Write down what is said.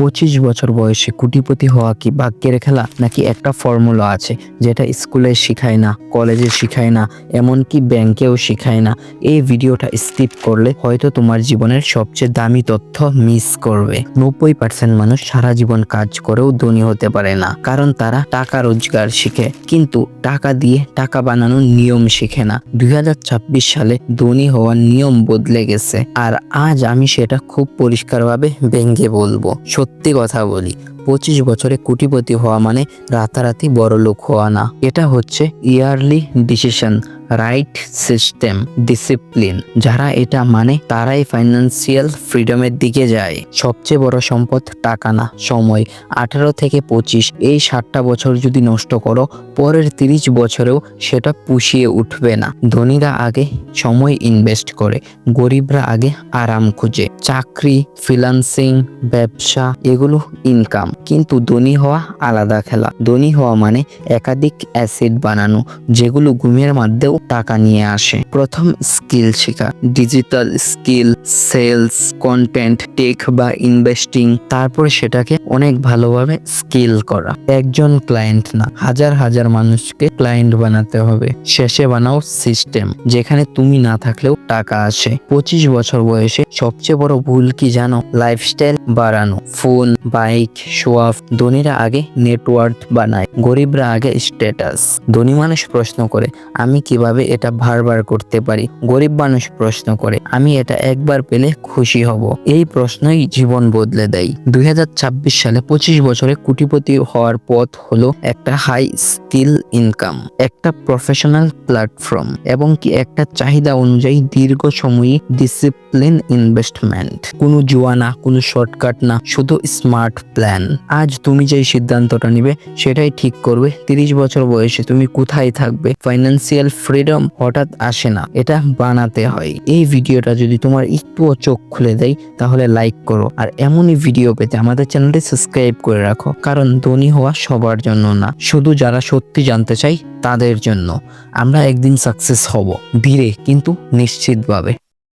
পঁচিশ বছর বয়সে কুটিপতি হওয়া কি বাক্যের খেলা? নাকি একটা ফর্মুলা আছে যেটা স্কুলে শেখায় না কলেজে শেখায় না, এমনকি ব্যাংকেও শেখায় না? এই ভিডিওটা স্কিপ করলে হয়তো তোমার জীবনের সবচেয়ে দামি তথ্য মিস করবে। নব্বই পার্সেন্ট মানুষ সারা জীবন কাজ করেও ধনী হতে পারে না, কারণ তারা টাকা রোজগার শিখে। কিন্তু টাকা দিয়ে টাকা বানানোর নিয়ম শিখে না। দুই হাজার ছাব্বিশ সালে ধনী হওয়ার নিয়ম বদলে গেছে। আর আজ আমি সেটা খুব পরিষ্কারভাবে ব্যঙ্গে বলব। সত্যি কথা বলি, পঁচিশ বছরে কোটিপতি হওয়া মানে রাতারাতি বড় লোক হওয়া না। এটা হচ্ছে early decision, right system, discipline. যারা এটা মানে তারাই ফাইন্যান্সিয়াল ফ্রিডমের দিকে যায়। সবচেয়ে বড় সম্পদ টাকা না, সময়। আঠারো থেকে পঁচিশ, এই ষাটটা বছর যদি নষ্ট করো, পরের তিরিশ বছরেও সেটা পুষিয়ে উঠবে না। ধনীরা আগে সময় ইনভেস্ট করে, গরিবরা আগে আরাম খুঁজে। চাকরি ফ্রিলান্সিং ব্যবসা, এগুলো ইনকাম কিন্তু ধনী হওয়া আলাদা খেলা। ধনী হওয়া মানে একাধিক অ্যাসিড বানানো, যেগুলো ঘুমের মধ্যেও টাকা নিয়ে আসে। প্রথম স্কিল শেখা। Digital skill sales content tech বা ইনভেস্টিং তারপর সেটাকে অনেক ভালোভাবে স্কিল করা। একজন ক্লায়েন্ট না, হাজার হাজার মানুষকে ক্লায়েন্ট বানাতে হবে। শেষে বানাও সিস্টেম যেখানে তুমি না থাকলেও টাকা আসে। পঁচিশ বছর বয়সে সবচেয়ে বড় ভুল কি জানো? লাইফস্টাইল বাড়ানো। ফোন বাইক শোয়াফ ধনীরা আগে নেটওয়ার্ক বানায়, গরিবরা আগে স্ট্যাটাস ধনী মানুষ প্রশ্ন করে, আমি কীভাবে এটা বারবার করতে পারি? গরিব মানুষ প্রশ্ন করে, আমি এটা একবার পেলে খুশি হব? এই প্রশ্নই জীবন বদলে দেয়। দুই হাজার ছাব্বিশ সালে পঁচিশ বছরে কোটিপতি হওয়ার পথ হলো একটা হাই স্কিল ইনকাম একটা প্রফেশনাল প্ল্যাটফর্ম এবং কি একটা চাহিদা অনুযায়ী দীর্ঘ সময়ী ডিসিপ্লিন ইনভেস্টমেন্ট কোনো জুয়া না, কোনো শর্টকাট না, শুধু স্মার্ট প্ল্যান আজ তুমি যেই সিদ্ধান্তটা নিবে, সেটাই ঠিক করবে। তিরিশ বছর বয়সে তুমি কোথায় থাকবে? ফাইন্যান্সিয়াল ফ্রিডম হঠাৎ আসে না। এটা বানাতে হয়। এই ভিডিওটা যদি তোমার একটুও চোখ খুলে দেয়, তাহলে লাইক করো। আর এমনই ভিডিও পেতে আমাদের চ্যানেলটি সাবস্ক্রাইব করে রাখো। কারণ ধনী হওয়া সবার জন্য না। শুধু যারা সত্যি জানতে চাই তাদের জন্য। আমরা একদিন সাকসেস হব। ধীরে, কিন্তু নিশ্চিতভাবে।